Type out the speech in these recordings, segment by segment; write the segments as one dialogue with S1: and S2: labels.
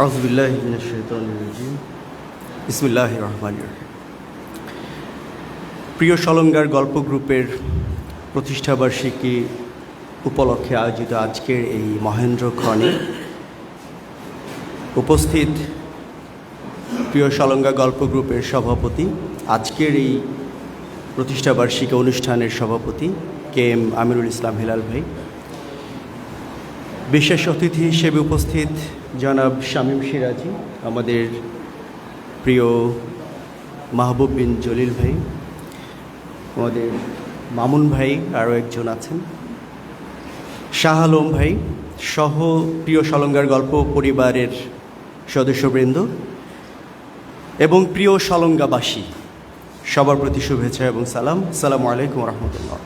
S1: আউজবিল্লাহ ইসমিল্লাহ রহমান প্রিয় সলঙ্গার গল্প গ্রুপের প্রতিষ্ঠাবার্ষিকী উপলক্ষে আয়োজিত আজকের এই মহেন্দ্র খনে উপস্থিত প্রিয় সলঙ্গা গল্প গ্রুপের সভাপতি, আজকের এই প্রতিষ্ঠাবার্ষিকী অনুষ্ঠানের সভাপতি কে এম আমিরুল ইসলাম হেলাল ভাই। বিশেষ অতিথি হিসেবে উপস্থিত জনাব শামীম সিরাজি, আমাদের প্রিয় মাহবুব বিন জলিল ভাই, আমাদের মামুন ভাই আরও একজন আছেন। শাহ আলম ভাই সহ প্রিয় সলঙ্গার গল্প পরিবারের সদস্যবৃন্দ এবং প্রিয় সলঙ্গাবাসী, সবার প্রতি শুভেচ্ছা এবং সালাম। সালামু আলাইকুম রহমতুল্লাহ।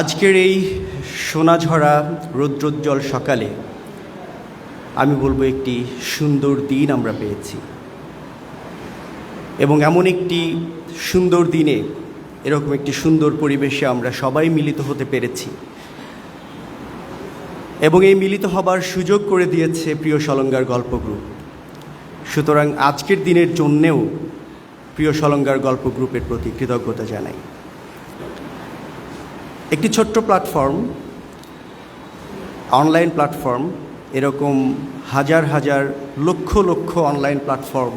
S1: আজকের এই সোনাঝরা রৌদ্রোজ্জ্বল সকালে আমি বলব একটি সুন্দর দিন আমরা পেয়েছি। এবং এমন একটি সুন্দর দিনে, এরকম একটি সুন্দর পরিবেশে আমরা সবাই মিলিত হতে পেরেছি। এবং এই মিলিত হবার সুযোগ করে দিয়েছে প্রিয় সলঙ্গার গল্প গ্রুপ। সুতরাং আজকের দিনের জন্যেও প্রিয় সলঙ্গার গল্প গ্রুপের প্রতি কৃতজ্ঞতা জানাই। একটি ছোট্ট প্ল্যাটফর্ম অনলাইন প্ল্যাটফর্ম এরকম হাজার হাজার লক্ষ লক্ষ অনলাইন প্ল্যাটফর্ম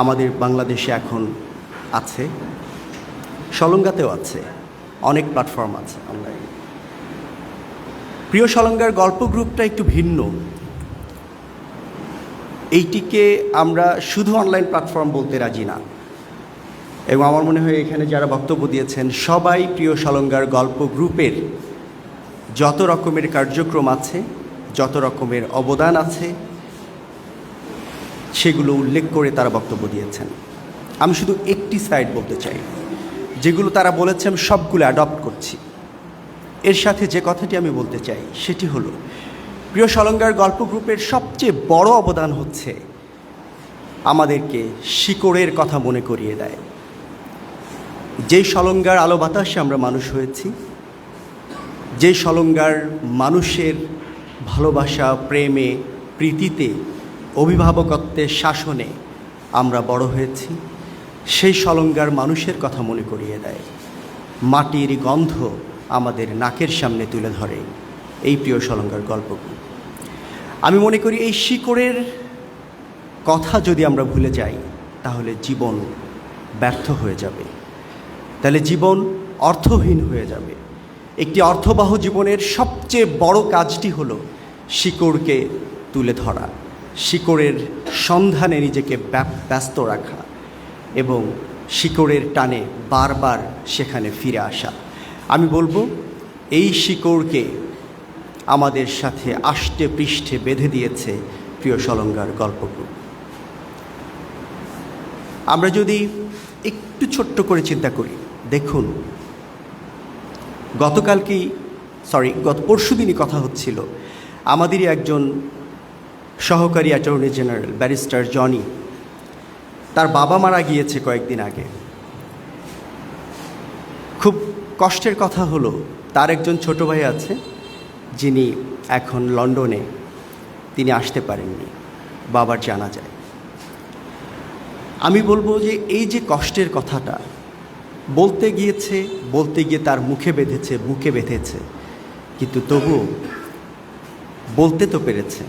S1: আমাদের বাংলাদেশে এখন আছে, সলঙ্গাতেও আছে, অনেক প্ল্যাটফর্ম আছে অনলাইন প্রিয় সলঙ্গার গল্প গ্রুপটা একটু ভিন্ন। এইটিকে আমরা শুধু অনলাইন প্ল্যাটফর্ম বলতে রাজি না। এবং আমার মনে হয় এখানে যারা বক্তব্য দিয়েছেন, সবাই প্রিয় সলঙ্গার গল্প গ্রুপের যত রকমের কার্যক্রম আছে, যত রকমের অবদান আছে, সেগুলো উল্লেখ করে তারা বক্তব্য দিয়েছেন। আমি শুধু একটি সাইড বলতে চাই, যেগুলো তারা বলেছে, আমি সবগুলো অ্যাডপ্ট করছি। এর সাথে যে কথাটি আমি বলতে চাই, সেটি হলো, প্রিয় সলঙ্গার গল্প গ্রুপের সবচেয়ে বড় অবদান হচ্ছে, আমাদেরকে শিকড়ের কথা মনে করিয়ে দেয়। যেই সলঙ্গার আলো বাতাসে আমরা মানুষ হয়েছি যে সলঙ্গার মানুষের ভালোবাসা, প্রেমে, প্রীতিতে অভিভাবকত্বের শাসনে আমরা বড় হয়েছি, সেই সলঙ্গার মানুষের কথা মনে করিয়ে দেয়। মাটির গন্ধ আমাদের নাকের সামনে তুলে ধরে এই প্রিয় সলঙ্গার গল্পগুলো। আমি মনে করি এই শিকড়ের কথা যদি আমরা ভুলে যাই, তাহলে জীবন ব্যর্থ হয়ে যাবে। তাহলে জীবন অর্থহীন হয়ে যাবে। একটি অর্থবহ জীবনের সবচেয়ে বড় কাজটি হলো শিকড়কে তুলে ধরা, শিকড়ের সন্ধানে নিজেকে ব্যস্ত রাখা এবং শিকড়ের টানে বারবার সেখানে ফিরে আসা। আমি বলব, এই শিকড়কে আমাদের সাথে আষ্টে পৃষ্ঠে বেঁধে দিয়েছে প্রিয় সলঙ্গার গল্পগুলো আমরা যদি একটু ছোট্ট করে চিন্তা করি, দেখুন গতকালকেই সরি গত পরশু দিনই কথা হচ্ছিল। আমাদেরই একজন সহকারী অ্যাটর্নি জেনারেল, ব্যারিস্টার জনি। তার বাবা মারা গিয়েছে কয়েকদিন আগে। খুব কষ্টের কথা হলো, তার একজন ছোট ভাই আছে, যিনি এখন লন্ডনে। তিনি আসতে পারেননি, বাবার জানা যায়। আমি বলব যে এই যে কষ্টের কথাটা বলতে গিয়েছে, বলতে গিয়ে তার মুখে বেঁধেছে, বুকে বেঁধেছে। কিন্তু তবুও বলতে তো পেরেছে।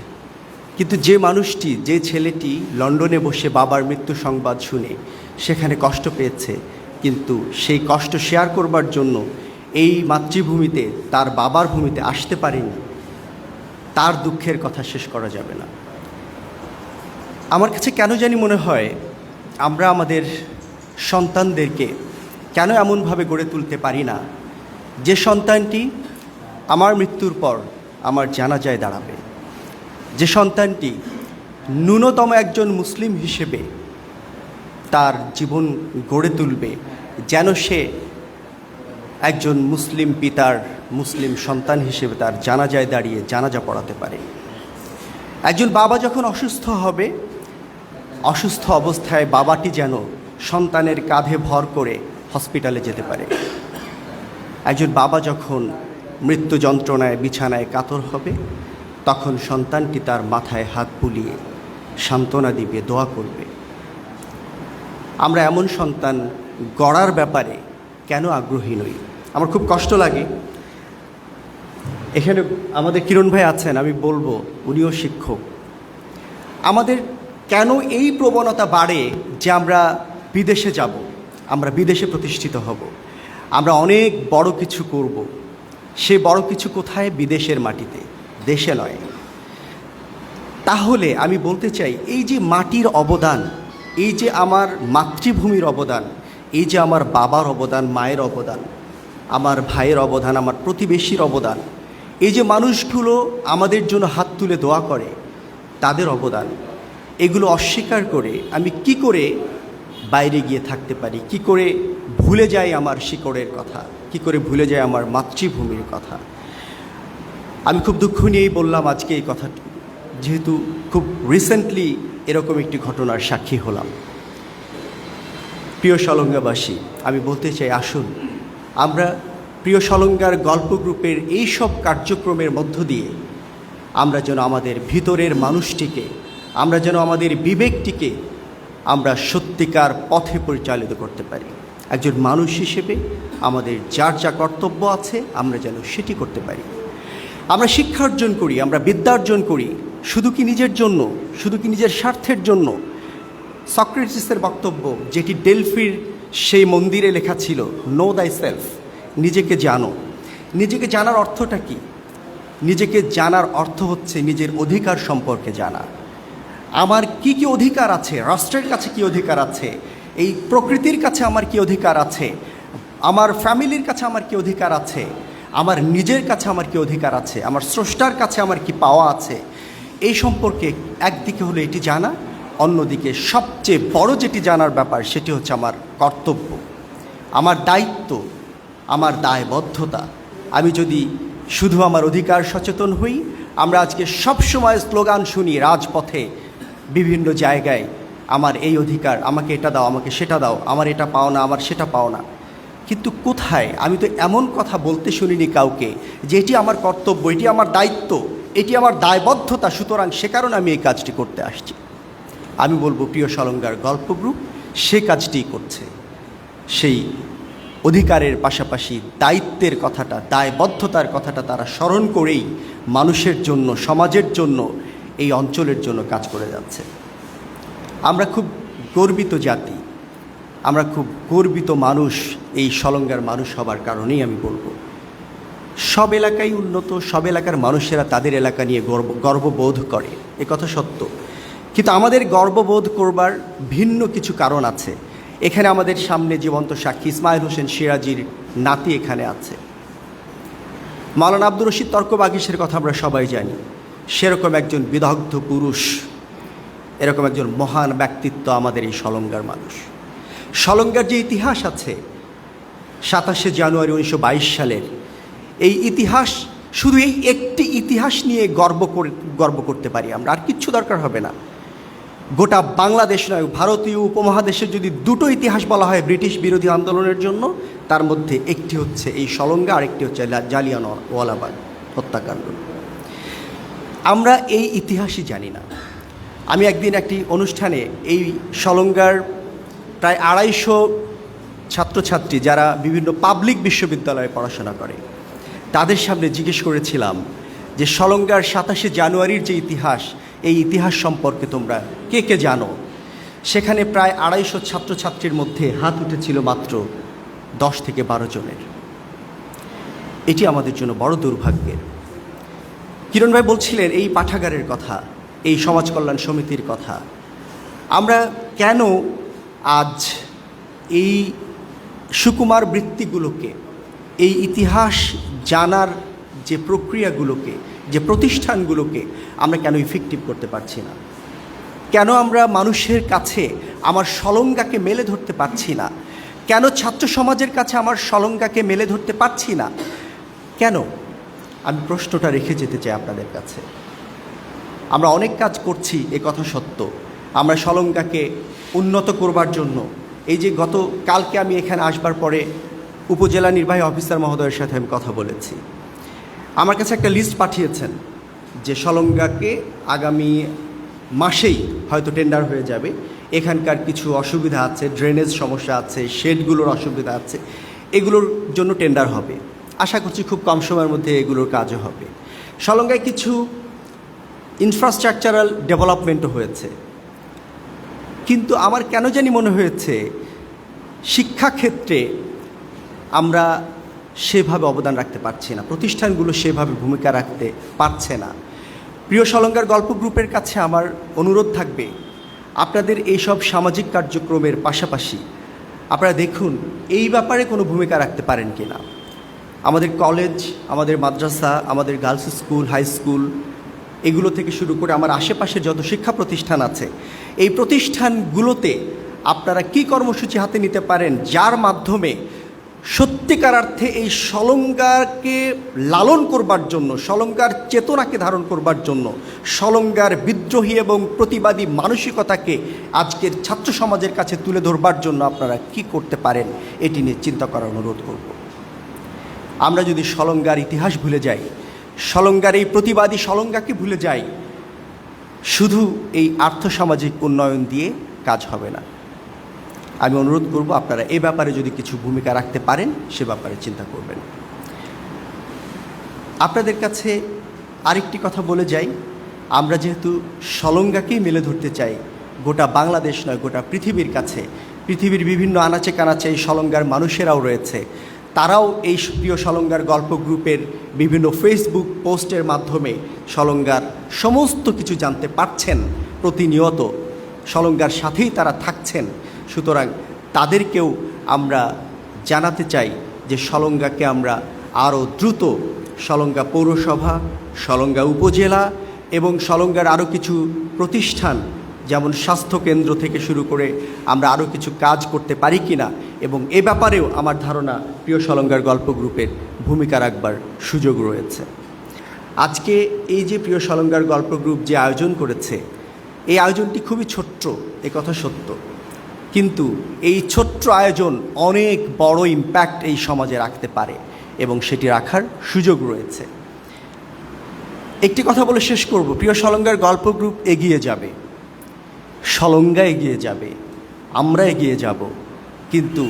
S1: কিন্তু যে মানুষটি, যে ছেলেটি লন্ডনে বসে বাবার মৃত্যু সংবাদ শুনে সেখানে কষ্ট পেয়েছে, কিন্তু সেই কষ্ট শেয়ার করবার জন্য এই মাতৃভূমিতে, তার বাবার ভূমিতে আসতে পারেনি, তার দুঃখের কথা শেষ করা যাবে না। আমার কাছে কেন জানি মনে হয়, আমরা আমাদের সন্তানদেরকে কেন এমনভাবে গড়ে তুলতে পারি না? যে সন্তানটি আমার মৃত্যুর পর আমার জানাজায় দাঁড়াবে। যে সন্তানটি ন্যূনতম একজন মুসলিম হিসেবে তার জীবন গড়ে তুলবে, যেন সে একজন মুসলিম পিতার, মুসলিম সন্তান হিসেবে তার জানাজায় দাঁড়িয়ে জানাজা পড়াতে পারে। একজন বাবা যখন অসুস্থ হবে, অসুস্থ অবস্থায় বাবাটি যেন সন্তানের কাঁধে ভর করে হসপিটালে যেতে পারে। একজন বাবা যখন মৃত্যু যন্ত্রণায়, বিছানায় কাতর হবে, তখন সন্তানটি তার মাথায় হাত বুলিয়ে সান্ত্বনা দিবে, দোয়া করবে। আমরা এমন সন্তান গড়ার ব্যাপারে কেন আগ্রহী নই? আমার খুব কষ্ট লাগে। এখানে আমাদের কিরণ ভাই আছেন, আমি বলব উনিও শিক্ষক। আমাদের কেন এই প্রবণতা বাড়ে যে আমরা বিদেশে যাব? আমরা বিদেশে প্রতিষ্ঠিত হব। আমরা অনেক বড় কিছু করব। সে বড় কিছু কোথায়? বিদেশের মাটিতে। দেশে নয়। তাহলে আমি বলতে চাই, এই যে মাটির অবদান, এই যে আমার মাতৃভূমির অবদান, এই যে আমার বাবার অবদান, মায়ের অবদান, আমার ভাইয়ের অবদান, আমার প্রতিবেশীর অবদান, এই যে মানুষগুলো আমাদের জন্য হাত তুলে দোয়া করে, তাদের অবদান, এগুলো অস্বীকার করে আমি কি করে বাইরে গিয়ে থাকতে পারি। কি করে ভুলে যাই আমার শিকড়ের কথা? কি করে ভুলে যাই আমার মাতৃভূমির কথা? আমি খুব দুঃখ নিয়েই বললাম আজকে এই কথাটি যেহেতু খুব রিসেন্টলি এরকম একটি ঘটনার সাক্ষী হলাম। প্রিয় সলঙ্গাবাসী, আমি বলতে চাই, আসুন, আমরা প্রিয় সলঙ্গার গল্প গ্রুপের এই সব কার্যক্রমের মধ্য দিয়ে আমরা যেন আমাদের ভিতরের মানুষটিকে আমরা যেন আমাদের বিবেকটিকে আমরা সত্যিকার পথে পরিচালিত করতে পারি। একজন মানুষ হিসেবে আমাদের যার যা কর্তব্য আছে, আমরা যেন সেটি করতে পারি। আমরা শিক্ষা অর্জন করি, আমরা বিদ্যা অর্জন করি, শুধু কি নিজের জন্য, শুধু কি নিজের স্বার্থের জন্য? সক্রেটিসের বক্তব্য, যেটি ডেলফির সেই মন্দিরে লেখা ছিল নো দাই সেলফ নিজেকে জানো। নিজেকে জানার অর্থটা কি? নিজেকে জানার অর্থ হচ্ছে নিজের অধিকার সম্পর্কে জানা। আমার কি কি অধিকার আছে? রাষ্ট্রের কাছে কি অধিকার আছে? এই প্রকৃতির কাছে আমার কি অধিকার আছে? আমার ফ্যামিলির কাছে আমার কি অধিকার আছে? আমার নিজের কাছে আমার কি অধিকার আছে? আমার স্রষ্টার কাছে আমার কি পাওয়া আছে? এই সম্পর্কে একদিকে হলো এটি জানা, অন্যদিকে সবচেয়ে বড় যেটি জানার ব্যাপার সেটি হচ্ছে আমার কর্তব্য। আমার দায়িত্ব, আমার দায়বদ্ধতা। আমি যদি শুধু আমার অধিকার সচেতন হই, আমরা আজকে সব সময় স্লোগান শুনি, রাজপথে বিভিন্ন জায়গায় আমার এই অধিকার, আমাকে এটা দাও, আমাকে সেটা দাও, আমার এটা পাও না, আমার সেটা পাও না। কিন্তু কোথায়? আমি তো এমন কথা বলতে শুনিনি কাউকে যে এটি আমার কর্তব্য, এটি আমার দায়িত্ব, এটি আমার দায়বদ্ধতা, সুতরাং সে কারণে আমি এই কাজটি করতে আসছি। আমি বলব, প্রিয় সলঙ্গার গল্প গ্রুপ, সে কাজটিই করছে। সেই অধিকারের পাশাপাশি দায়িত্বের কথাটা, দায়বদ্ধতার কথাটা তারা স্মরণ করেই মানুষের জন্য, সমাজের জন্য এই অঞ্চলের জন্য কাজ করে যাচ্ছে। আমরা খুব গর্বিত জাতি। আমরা খুব গর্বিত মানুষ, এই সলঙ্গার মানুষ হবার কারণেই আমি বলব। সব এলাকাই উন্নত, সব এলাকার মানুষেরা তাদের এলাকা নিয়ে গর্ব, গর্ববোধ করে। এ কথা সত্য। কিন্তু আমাদের গর্ববোধ করবার ভিন্ন কিছু কারণ আছে। এখানে আমাদের সামনে জীবন্ত সাক্ষী ইসমাইল হোসেন সিরাজির নাতি এখানে আছে। মাওলানা আব্দুর রশিদ তর্ক বাগিসের কথা আমরা সবাই জানি। সেরকম একজন বিদগ্ধ পুরুষ, এরকম একজন মহান ব্যক্তিত্ব আমাদের এই সলঙ্গার মানুষ। সলঙ্গার যে ইতিহাস আছে, সাতাশে জানুয়ারি উনিশশো বাইশ সালের, এই ইতিহাস শুধু এই একটি ইতিহাস নিয়ে গর্ব করে, গর্ব করতে পারি আমরা, আর কিচ্ছু দরকার হবে না। গোটা বাংলাদেশ নয়, ভারতীয় উপমহাদেশের যদি দুটো ইতিহাস বলা হয় ব্রিটিশ বিরোধী আন্দোলনের জন্য, তার মধ্যে একটি হচ্ছে এই সলঙ্গা আর একটি হচ্ছে জালিয়ান ওয়ালাবাগ হত্যাকাণ্ড। আমরা এই ইতিহাসই জানি না। আমি একদিন একটি অনুষ্ঠানে এই সলঙ্গার প্রায় আড়াইশো ছাত্রছাত্রী যারা বিভিন্ন পাবলিক বিশ্ববিদ্যালয়ে পড়াশোনা করে, তাদের সামনে জিজ্ঞেস করেছিলাম যে সলঙ্গার সাতাশে জানুয়ারির যে ইতিহাস, এই ইতিহাস সম্পর্কে তোমরা কে কে জানো? সেখানে প্রায় আড়াইশো ছাত্রছাত্রীর মধ্যে হাত উঠেছিল মাত্র দশ থেকে বারো জনের। এটি আমাদের জন্য বড় দুর্ভাগ্যের। কিরণ ভাই বলছিলেন এই পাঠাগারের কথা, এই সমাজ কল্যাণ সমিতির কথা। আমরা কেন আজ এই সুকুমার বৃত্তিগুলোকে, এই ইতিহাস জানার যে প্রক্রিয়াগুলোকে, যে প্রতিষ্ঠানগুলোকে আমরা কেন ইফেক্টিভ করতে পারছি না? কেন আমরা মানুষের কাছে আমার সলঙ্গাকে মেলে ধরতে পারছি না? কেন ছাত্র সমাজের কাছে আমার সলঙ্গাকে মেলে ধরতে পারছি না? কেন? আমি প্রশ্নটা রেখে যেতে চাই আপনাদের কাছে। আমরা অনেক কাজ করছি এ কথা সত্য। আমরা সলঙ্গাকে উন্নত করবার জন্য। এই যে গত, কালকে আমি এখানে আসবার পরে উপজেলা নির্বাহী অফিসার মহোদয়ের সাথে আমি কথা বলেছি। আমার কাছে একটা লিস্ট পাঠিয়েছেন যে সলঙ্গাকে আগামী মাসেই হয়তো টেন্ডার হয়ে যাবে। এখানকার কিছু অসুবিধা আছে, ড্রেনেজ সমস্যা আছে, শেডগুলোর অসুবিধা আছে। এগুলোর জন্য টেন্ডার হবে। আশা করছি খুব কম সময়ের মধ্যে এগুলোর কাজও হবে। সলঙ্গায় কিছু ইনফ্রাস্ট্রাকচারাল ডেভেলপমেন্টও হয়েছে। কিন্তু আমার কেন জানি মনে হয়েছে শিক্ষাক্ষেত্রে আমরা সেভাবে অবদান রাখতে পারছি না, প্রতিষ্ঠানগুলো সেভাবে ভূমিকা রাখতে পারছে না। প্রিয় সলঙ্গার গল্প গ্রুপের কাছে আমার অনুরোধ থাকবে, আপনাদের এইসব সামাজিক কার্যক্রমের পাশাপাশি আপনারা দেখুন, এই ব্যাপারে কোনো ভূমিকা রাখতে পারেন কি না আমাদের কলেজ আমাদের মাদ্রাসা, আমাদের গার্লস স্কুল হাই স্কুল এগুলো থেকে শুরু করে আমার আশেপাশে যত শিক্ষা প্রতিষ্ঠান আছে, এই প্রতিষ্ঠানগুলোতে আপনারা কি কর্মসূচি হাতে নিতে পারেন, যার মাধ্যমে সত্যিকার অর্থে এই সলঙ্গারকে লালন করবার জন্য, সলঙ্গার চেতনাকে ধারণ করবার জন্য, সলঙ্গার বিদ্রোহী এবং প্রতিবাদী মানসিকতাকে আজকের ছাত্র সমাজের কাছে তুলে ধরবার জন্য আপনারা কি করতে পারেন, এটি নিয়ে চিন্তা করার অনুরোধ করব। আমরা যদি সলঙ্গার ইতিহাস ভুলে যাই, সলঙ্গার এই প্রতিবাদী সলঙ্গাকে ভুলে যাই, শুধু এই আর্থসামাজিক উন্নয়ন দিয়ে কাজ হবে না। আমি অনুরোধ করব আপনারা এ ব্যাপারে যদি কিছু ভূমিকা রাখতে পারেন, সে ব্যাপারে চিন্তা করবেন। আপনাদের কাছে আরেকটি কথা বলে যাই, আমরা যেহেতু সলঙ্গাকেই মেলে ধরতে চাই, গোটা বাংলাদেশ নয়, গোটা পৃথিবীর কাছে, পৃথিবীর বিভিন্ন আনাচে কানাচে এই সলঙ্গার মানুষেরাও রয়েছে তারাও এই প্রিয় সলঙ্গার গল্প গ্রুপের বিভিন্ন ফেসবুক পোস্টের মাধ্যমে সলঙ্গার সমস্ত কিছু জানতে পারছেন। প্রতিনিয়ত সলঙ্গার সাথেই তারা থাকছেন। সুতরাং তাদেরকেও আমরা জানাতে চাই যে সলঙ্গাকে আমরা আরও দ্রুত সলঙ্গা পৌরসভা, সলঙ্গা উপজেলা এবং সলঙ্গার আরও কিছু প্রতিষ্ঠান, যেমন স্বাস্থ্যকেন্দ্র থেকে শুরু করে আমরা আরও কিছু কাজ করতে পারি কি না এবং এ ব্যাপারেও আমার ধারণা প্রিয় সলঙ্গার গল্প গ্রুপের ভূমিকা রাখবার সুযোগ রয়েছে। আজকে এই যে প্রিয় সলঙ্গার গল্প গ্রুপ যে আয়োজন করেছে, এই আয়োজনটি খুবই ছোট্ট, এ কথা সত্য। কিন্তু এই ছোট্ট আয়োজন অনেক বড় ইম্প্যাক্ট এই সমাজে রাখতে পারে এবং সেটি রাখার সুযোগ রয়েছে। একটি কথা বলে শেষ করব, প্রিয় সলঙ্গার গল্প গ্রুপ এগিয়ে যাবে। সলঙ্গা এগিয়ে যাবে, আমরা এগিয়ে যাব। কিন্তু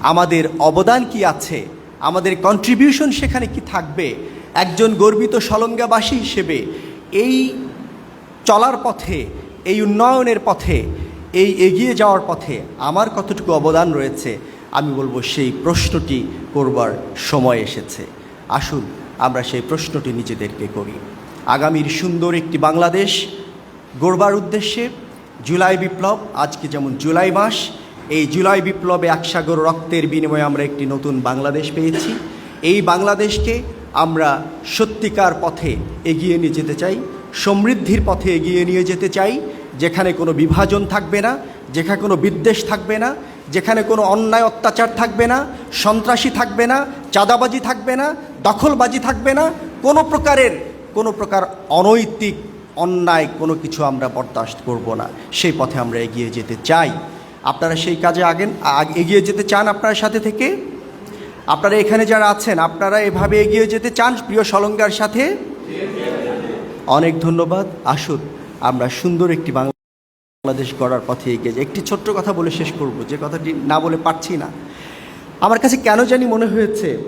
S1: আমাদের অবদান কি আছে? আমাদের কন্ট্রিবিউশন সেখানে কি থাকবে? একজন গর্বিত সলঙ্গাবাসী হিসেবে এই চলার পথে, এই উন্নয়নের পথে, এই এগিয়ে যাওয়ার পথে আমার কতটুকু অবদান রয়েছে? আমি বলব সেই প্রশ্নটি করবার সময় এসেছে। আসুন আমরা সেই প্রশ্নটি নিজেদেরকে করি। আগামীর সুন্দর একটি বাংলাদেশ গড়বার উদ্দেশ্যে জুলাই বিপ্লব, আজকে যেমন জুলাই মাস এই জুলাই বিপ্লবে একসাগর রক্তের বিনিময়ে আমরা একটি নতুন বাংলাদেশ পেয়েছি। এই বাংলাদেশকে আমরা সত্যিকার পথে এগিয়ে নিয়ে যেতে চাই, সমৃদ্ধির পথে এগিয়ে নিয়ে যেতে চাই, যেখানে কোনো বিভাজন থাকবে না, যেখানে কোনো বিদ্বেষ থাকবে না, যেখানে কোনো অন্যায়, অত্যাচার থাকবে না, সন্ত্রাসী থাকবে না, চাঁদাবাজি থাকবে না, দখলবাজি থাকবে না, কোনো প্রকারের, কোনো প্রকার অনৈতিক অন্যায় কোনো কিছু আমরা বরদাস্ত করব না। সেই পথে আমরা এগিয়ে যেতে চাই। আপনারা সেই কাজে আগেন, আগ- এগিয়ে যেতে চান আপনার সাথে থেকে। আপনারা এখানে যারা আছেন, আপনারা এভাবে এগিয়ে যেতে চান, প্রিয় সলঙ্গার সাথে। অনেক ধন্যবাদ। আসুন, আমরা সুন্দর একটি বাংলাদেশ গড়ার পথে এগিয়ে যাই। একটি ছোট্ট কথা বলে শেষ করব, যে কথাটি না বলে পারছি না। আমার কাছে কেন জানি মনে হয়েছে,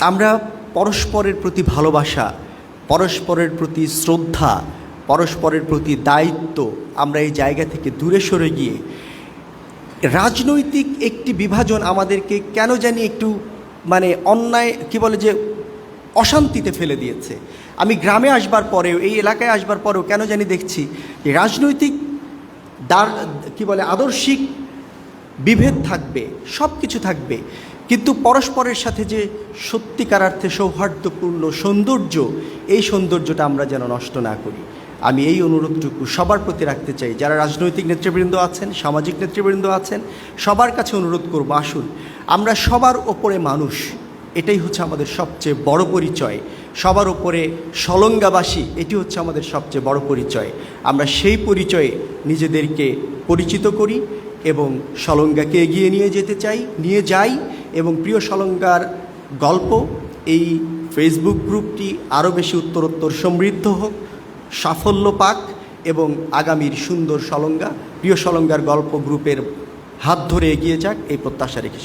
S1: আমরা পরস্পরের প্রতি ভালোবাসা, পরস্পরের প্রতি শ্রদ্ধা পরস্পরের প্রতি দায়িত্ব আমরা এই জায়গা থেকে দূরে সরে গিয়ে রাজনৈতিক একটি বিভাজন আমাদেরকে কেন জানি একটু মানে অন্যায়, কি বলে যে, অশান্তিতে ফেলে দিয়েছে। আমি গ্রামে আসবার পরেও, এই এলাকায় আসবার পরেও কেন জানি দেখছি যে রাজনৈতিক দার কি বলে, আদর্শিক বিভেদ থাকবে সব কিছু থাকবে। কিন্তু পরস্পরের সাথে যে সত্যিকার অর্থে সৌহার্দ্যপূর্ণ সৌন্দর্য, এই সৌন্দর্যটা আমরা যেন নষ্ট না করি। আমি এই অনুরোধটুকু সবার প্রতি রাখতে চাই, যারা রাজনৈতিক নেতৃবৃন্দ আছেন, সামাজিক নেতৃবৃন্দ আছেন, সবার কাছে অনুরোধ করব, আসুন। আমরা সবার ওপরে মানুষ, এটাই হচ্ছে আমাদের সবচেয়ে বড় পরিচয়। সবার ওপরে সলঙ্গাবাসী, এটি হচ্ছে আমাদের সবচেয়ে বড় পরিচয়। আমরা সেই পরিচয়ে নিজেদেরকে পরিচিত করি এবং সলঙ্গাকে এগিয়ে নিয়ে যেতে চাই, নিয়ে যাই এবং প্রিয় সলঙ্গার গল্প, এই ফেসবুক গ্রুপটি আরও বেশি উত্তরোত্তর সমৃদ্ধ হোক। সাফল্য পাক এবং আগামীর সুন্দর সলঙ্গা, প্রিয় সলঙ্গার গল্প গ্রুপের হাত ধরে এগিয়ে যাক, এই প্রত্যাশা রেখে